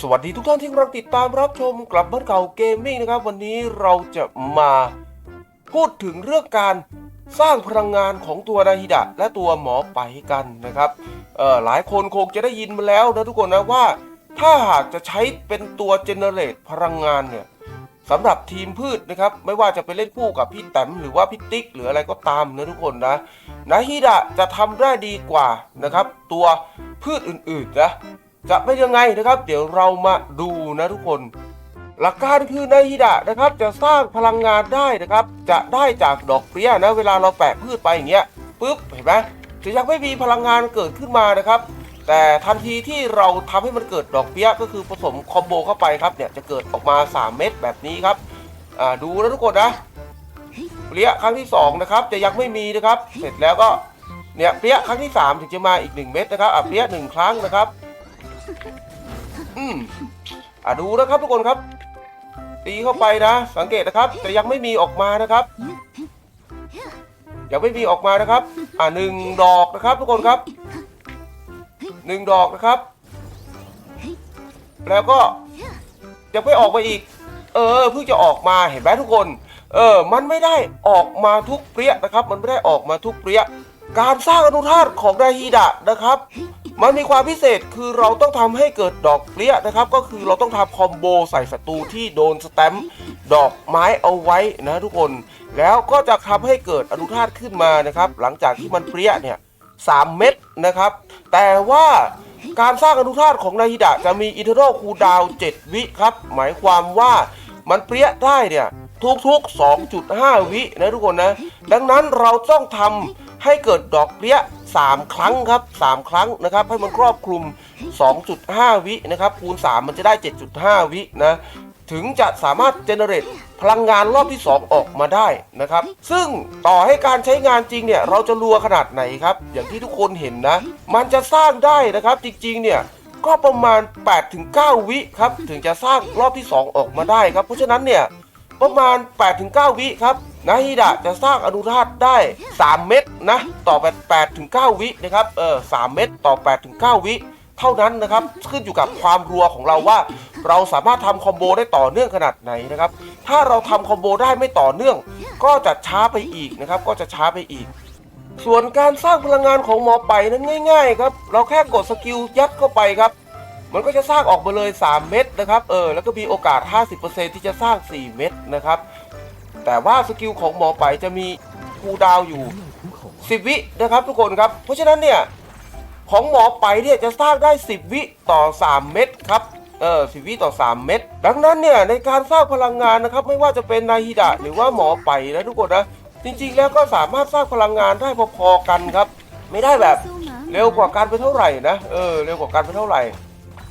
สวัสดีทุกท่านที่กำลังติดตามรับชมกลับบ้านเก่าเกมมิ่งนะครับ วันนี้เราจะมาพูดถึงเรื่องการสร้างพลังงานของตัวนาฮิดะและตัวหมอไปกันนะครับเอ่อหลายคนคงจะได้ยินมาแล้วนะทุกคนนะว่า ถ้าหากจะใช้เป็นตัวเจเนเรตพลังงานเนี่ยสำหรับทีมพืชนะครับ ไม่ว่าจะไปเล่นคู่กับพี่แต้มหรือว่าพี่ติ๊กหรืออะไรก็ตามนะทุกคนนะนาฮิดะจะทำได้ดีกว่านะครับ ตัวพืชอื่นๆนะ จะเป็นยังไงนะครับ เดี๋ยวเรามาดูนะทุกคน หลักการคือในฮิดะนะครับ จะสร้างพลังงานได้นะครับ จะได้จากดอกเปรี้ยนะเวลาเราแปะพืชไปอย่างเงี้ยปุ๊บเห็นไหมจะยังไม่มีพลังงานเกิดขึ้นมานะครับ แต่ทันทีที่เราทำให้มันเกิดดอกเปี้ยก็คือผสมคอมโบเข้าไปครับเนี่ยจะเกิดออกมา 3 เม็ดแบบนี้ครับอ่าดูนะทุกคนนะเปี้ยครั้งที่สองนะครับจะยังไม่มีนะครับ เสร็จแล้วก็เนี่ยเปี้ยครั้งที่สามถึงจะมาอีกหนึ่งเม็ดนะครับอะเปี้ยหนึ่งครั้งนะครับ อืมอะดูนะครับทุกคนครับ ตีเข้าไปนะ สังเกตนะครับ แต่ยังไม่มีออกมานะครับยังไม่มีออกมานะครับ อะหนึ่งดอกนะครับทุกคนครับหนึ่งดอกนะครับ แล้วก็ยังไม่ออกมาอีก เออเพิ่งจะออกมาเห็นไหมทุกคน เออ มันไม่ได้ออกมาทุกเปรี้ยนะครับ มันไม่ได้ออกมาทุกเปรี้ยการสร้างอนุธาตุของไดฮีดะนะครับ มันมีความพิเศษคือเราต้องทำให้เกิดดอกเปรี้ยนะครับ ก็คือเราต้องทำคอมโบใส่ศัตรูที่โดนสแตมป์ดอกไม้เอาไว้นะทุกคน แล้วก็จะทำให้เกิดอนุธาตขึ้นมานะครับ หลังจากที่มันเปรี้ยเนี่ยสามเม็ดนะครับ แต่ว่าการสร้างอนุธาตของนาฮิดะจะมีอินเทอร์โนคูดาว7วิครับ หมายความว่ามันเปรี้ยได้เนี่ยทุกๆ 2.5 วินะทุกคนนะ ดังนั้นเราต้องทำ ให้เกิดดอกเปรี้ย3 ครั้งครับ 3 ครั้งนะครับให้มันครอบคลุม 2.5 วินะครับคูณ 3 มันจะได้ 7.5 วินะถึงจะสามารถเจเนเรตพลังงานรอบที่ 2 ออกมาได้นะครับ ซึ่งต่อให้การใช้งานจริงเนี่ย เราจะรัวขนาดไหนครับ อย่างที่ทุกคนเห็นนะ มันจะสร้างได้นะครับจริง ๆ เนี่ย ก็ประมาณ 8-9 วิครับ ถึงจะสร้างรอบที่ 2 ออกมาได้ครับ เพราะฉะนั้นเนี่ย ประมาณ 8-9 วิครับ นาฮิดะจะสร้างอนุธาตุได้ 3 เม็ดนะ ต่อไป8-9วินะครับเออ3เม็ดต่อ8-9วิเท่านั้นนะครับ ขึ้นอยู่กับความรัวของเราว่า เราสามารถทำคอมโบได้ต่อเนื่องขนาดไหนนะครับ ถ้าเราทำคอมโบได้ไม่ต่อเนื่อง ก็จะช้าไปอีกนะครับ ก็จะช้าไปอีก ส่วนการสร้างพลังงานของหมอไปนั้นง่าย ๆ ครับ เราแค่กดสกิลยัดเข้าไปครับ มันก็จะสร้างออกมาเลย 3 เม็ดนะครับ เออ แล้วก็มีโอกาส 50%ที่จะสร้าง 4 เม็ดนะครับ แต่ว่าสกิลของหมอไปจะมีคูดาวอยู่ 10 วินะครับทุกคนครับ เพราะฉะนั้นเนี่ยของหมอไปเนี่ยจะสร้างได้ 10 วิต่อ 3 เม็ดครับเออ10วิต่อ 3 เม็ดดังนั้นเนี่ยในการสร้างพลังงานนะครับไม่ว่าจะเป็นนาฮิดะหรือว่าหมอไปนะทุกคนนะจริงๆแล้วก็สามารถสร้างพลังงานได้พอๆกันครับ ไม่ได้แบบเร็วกว่าการไปเท่าไหร่นะเออเร็วกว่าการไปเท่าไหร่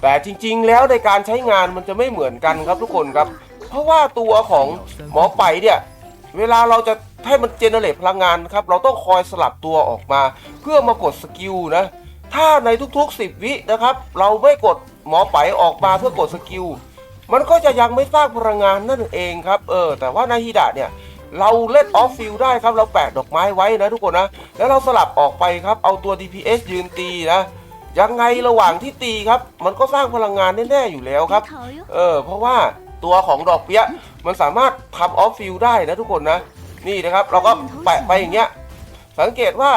แต่จริง ๆ แล้วในการใช้งานมันจะไม่เหมือนกันครับทุกคนครับ เพราะว่าตัวของหมอไปเนี่ยเวลาเราจะให้มันเจเนเรตพลังงานครับเราต้องคอยสลับตัวออกมา เพื่อมากดสกิลนะถ้าในทุกๆ 10 วินะครับ เราไม่กดหมอไปออกมาเพื่อกดสกิลมันก็จะยังไม่สร้างพลังงานนั่นเองครับเออแต่ว่านาฮิดะเนี่ยเราเล่นออฟฟิลได้ครับเราแปะดอกไม้ไว้นะทุกคนนะ แล้วเราสลับออกไปครับเอาตัว DPS ยืนตีนะยังไงระหว่างที่ตีครับ มันก็สร้างพลังงานแน่ๆอยู่แล้วครับ เออเพราะว่า ตัวของดอกเปี้ยมันสามารถทำออฟฟิลได้นะทุกคนนะ นี่นะครับเราก็แปะไปอย่างเงี้ย สังเกตว่า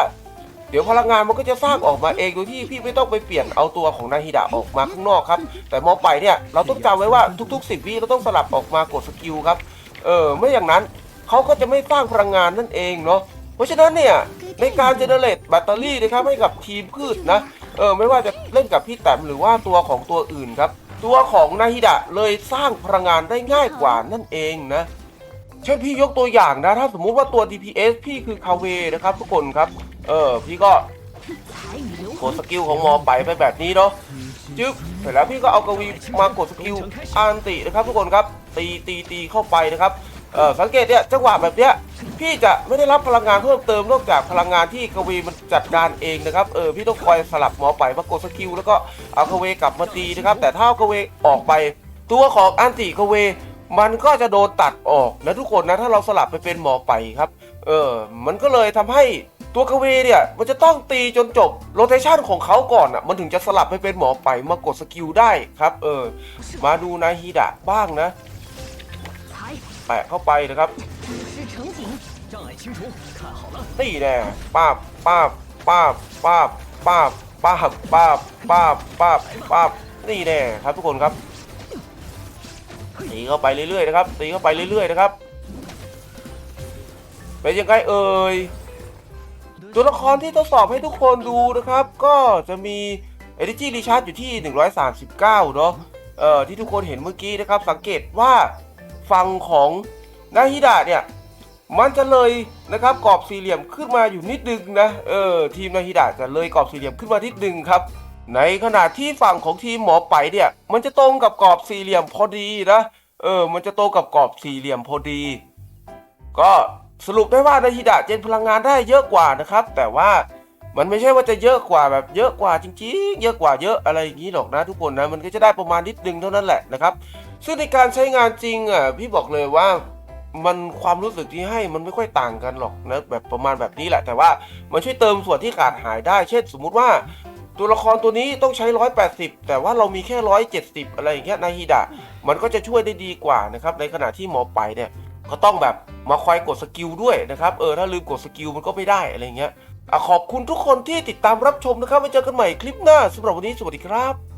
เดี๋ยวพลังงานมันก็จะสร้างออกมาเองโดยที่พี่ไม่ต้องไปเปลี่ยนเอาตัวของนาฮิดะออกมาข้างนอกครับ แต่มองไปเนี่ยเราต้องจำไว้ว่าทุกๆ 10วิเราต้องสลับออกมากดสกิลครับ เออไม่อย่างนั้นเขาก็จะไม่สร้างพลังงานนั่นเองเนาะ เพราะฉะนั้นเนี่ยในการเจเนเรตแบตเตอรี่นะครับให้กับทีมพืชนะ เออไม่ว่าจะเล่นกับพี่แต้มหรือว่าตัวของตัวอื่นครับ ตัวของนาฮิดะเลยสร้างพลังงานได้ง่ายกว่านั่นเองนะ เช่นพี่ยกตัวอย่างนะ ถ้าสมมุติว่าตัว DPS พี่คือคาเวนะครับทุกคนครับ เออ พี่ก็กดสกิลของมอไปไปแบบนี้เนาะจึ๊บเสร็จแล้วพี่ก็เอากวีมากดสกิลอันตินะครับทุกคนครับ ตีตีตีเข้าไปนะครับเออสังเกตเนี่ยจังหวะแบบเนี้ย พี่จะไม่ได้รับพลังงานเพิ่มเติมนอกจากพลังงานที่กวีมันจัดการเองนะครับเออพี่ต้องคอยสลับหมอไปมากดสกิลแล้วก็เอากวีกลับมาตีนะครับ แต่ถ้าเอากวีออกไป ตัวของอันติกวีมันก็จะโดนตัดออกนะทุกคนนะถ้าเราสลับไปเป็นหมอไปครับ เออ มันก็เลยทำให้ตัวกเวเนี่ยมันจะต้องตีจนจบโรเทชันของเขาก่อนอะมันถึงจะสลับไปเป็นหมอไปมากดสกิลได้ครับ เออ มาดูนาฮิดะบ้างนะ แปะเข้าไปนะครับนี่แน่ป้าบป้าบป้าบป้าบป้าบป้าบป้าบป้าบป้าบป้าบนี่แน่ครับทุกคนครับตีเข้าไปเรื่อยๆนะครับตีเข้าไปเรื่อยๆนะครับเป็นยังไงเอ่ยตัวละครที่ทดสอบให้ทุกคนดูนะครับ ก็จะมี Energy Recharge อยู่ที่ 139 เนาะเอ่อที่ทุกคนเห็นเมื่อกี้นะครับ สังเกตว่า ฝั่งของนาฮิดะเนี่ยมันจะเลยนะครับกรอบสี่เหลี่ยมขึ้นมาอยู่นิดนึงนะเออทีมนาฮิดะจะเลยกรอบสี่เหลี่ยมขึ้นมานิดนึงครับ ในขณะที่ฝั่งของทีมหมอไปเนี่ยมันจะตรงกับกรอบสี่เหลี่ยมพอดีนะเออมันจะตรงกับกรอบสี่เหลี่ยมพอดี ก็สรุปได้ว่านาฮิดะเจนพลังงานได้เยอะกว่านะครับ แต่ว่า มันไม่ใช่ว่าจะเยอะกว่าแบบเยอะกว่าจริงๆ เยอะกว่าเยอะอะไรอย่างนี้หรอกนะทุกคนนะมันก็จะได้ประมาณนิดนึงเท่านั้นแหละนะครับ ซึ่งในการใช้งานจริงอะพี่บอกเลยว่ามันความรู้สึกที่ให้มันไม่ค่อยต่างกันหรอกนะแบบประมาณแบบนี้แหละ แต่ว่ามันช่วยเติมส่วนที่ขาดหายได้ เช่นสมมุติว่าตัวละครตัวนี้ต้องใช้ 180 แต่ว่าเรามีแค่ 170 อะไรอย่างเงี้ยนาฮิดะมันก็จะช่วยได้ดีกว่านะครับในขณะที่หมอไปเนี่ยก็ต้องแบบมาคอยกดสกิลด้วยนะครับเออถ้าลืมกดสกิลมันก็ไม่ได้อะไรเงี้ย ขอบคุณทุกคนที่ติดตามรับชมนะครับไว้เจอกันใหม่คลิปหน้าสำหรับวันนี้สวัสดีครับ